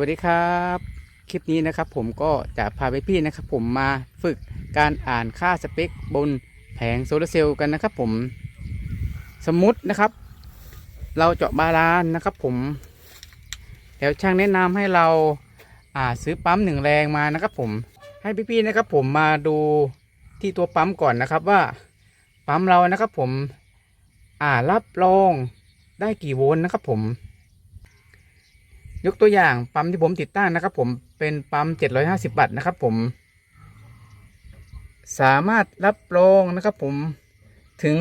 วัสดีครับ คลิปนี้นะครับผมก็จะพาไปพี่นะครับ ผมมาฝึกการอ่านค่าสเปคบนแผงโซลาร์เซลล์กันนะครับ ผมสมมุตินะครับ เราเจาะบาลานนะครับ ผมแล้วช่างแนะนำให้เราอ่าซื้อปั๊มหนึ่งแรงมานะครับ ผมให้พี่ๆนะครับ ผมมาดูที่ตัวปั๊มก่อนนะครับว่าปั๊มเรานะครับ ผมอ่ารับรองได้กี่โวลต์นะครับ ผม ยกตัวอย่างปั๊มที่ผมติดตั้งนะครับ ผมเป็นปั๊ม 750 วัตต์นะครับ ผม สามารถรับรองนะครับ ผมถึง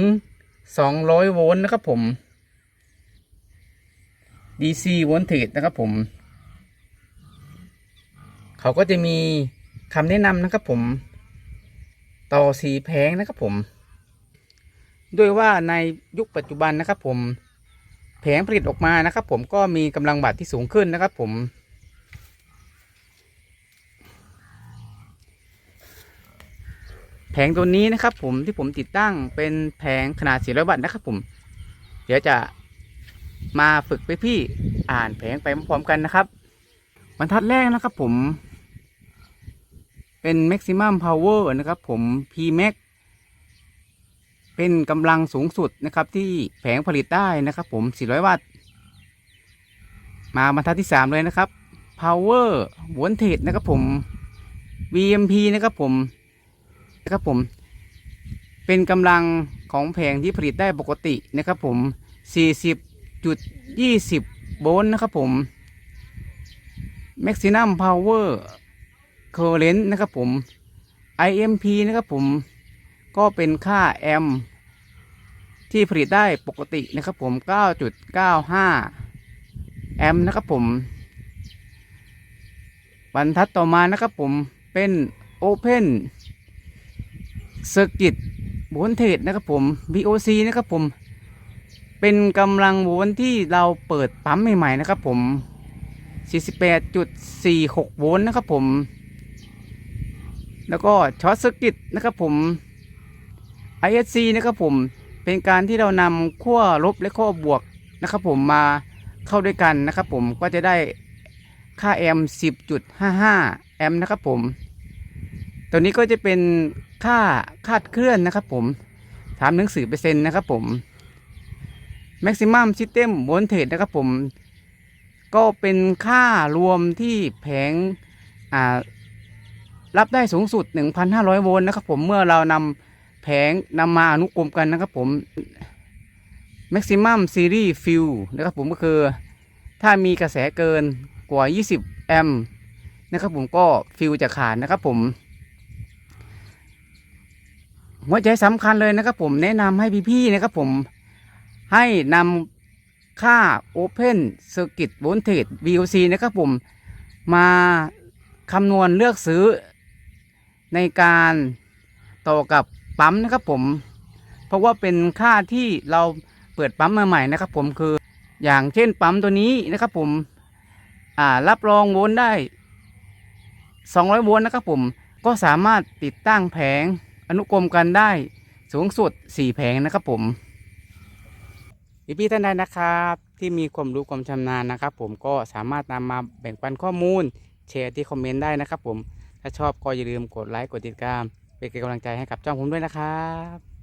200 โวลต์นะครับ ผม DC voltage นะครับ ผม เขาก็จะมีคำแนะนำนะครับ ผม ต่อสีแผงนะครับ ผม ด้วยว่าในยุคปัจจุบันนะครับ ผม ผงผลิตออกมานะครับ ผมก็มีกำลังวัตต์ที่สูงขึ้นนะครับ ผมแผงตัวนี้นะครับ ผมที่ผมติดตั้งเป็นแผงขนาด 400 วัตต์นะครับ ผม เดี๋ยวจะมาฝึกไปพี่อ่านแผงไปพร้อมกันนะครับบรรทัดแรกนะครับ ผม เป็น maximum power นะครับ ผม Pmax เป็นกำลังสูงสุดนะครับที่แผงผลิตได้นะครับผม 400 วัตต์ มาบรรทัดที่ 3 เลยนะครับ power voltage นะครับผม VMP นะครับผมนะครับผม เป็นกำลังของแผงที่ผลิตได้ปกตินะครับผม 40.20 โวลต์นะครับผม maximum power current นะครับผม IMP นะครับผม ก็เป็นค่าแอมที่ผลิตได้ปกตินะครับผม 9.95 แอมนะครับผม บรรทัดต่อมานะครับผมเป็น Open Circuit Voltage นะครับผม VOC นะครับผม เป็นกำลังโวลต์ที่เราเปิดปั๊มใหม่ๆนะครับผม 48.46 โวลต์นะครับผม แล้วก็ช็อตเซอร์กิตนะครับผม ISC นะครับผมเป็นการที่เรานำขั้วลบและขั้วบวกนะครับผมมาเข้าด้วยกันนะครับผมก็จะได้ค่าแอมป์10.55 แอมป์นะครับผม ตัวนี้ก็จะเป็นค่าคาดเคลื่อนนะครับผมถามหนังสือเปอร์เซ็นต์นะครับผม maximum system voltage นะครับผม ก็เป็นค่ารวมที่แผงรับได้สูงสุด 1,500 โวลต์นะครับผมเมื่อเรานำ แผงนำมาอนุกรมกันนะครับผม maximum series fill นะครับผมก็คือ ถ้ามีกระแสเกินกว่า 20 แอมป์นะครับผมก็ฟิลจะขาดนะครับผมหัวใจสำคัญเลยนะครับผมแนะนำให้พี่ๆนะครับผมให้นำค่า Open Circuit Voltage VOC นะครับผมมาคำนวณเลือกซื้อในการต่อกับ ปั๊มนะครับผม เพราะว่าเป็นค่าที่เราเปิดปั๊มมาใหม่นะครับ ผมคืออย่างเช่นปั๊มตัวนี้นะครับ ผมอ่ารับรองโวลต์ได้ 200โวลต์นะครับผมก็สามารถติดตั้งแผงอนุกรมกันได้สูงสุด 4 แผงนะครับผมพี่ๆท่านใดนะครับ ที่มีความรู้ความชำนาญนะครับ ผมก็สามารถนำมาแบ่งปันข้อมูลแชร์ที่คอมเมนต์ได้นะครับ ผมถ้าชอบก็อย่าลืมกดไลค์กดติดตาม เป็นกำลังใจให้กับจ้องผมด้วยนะครับ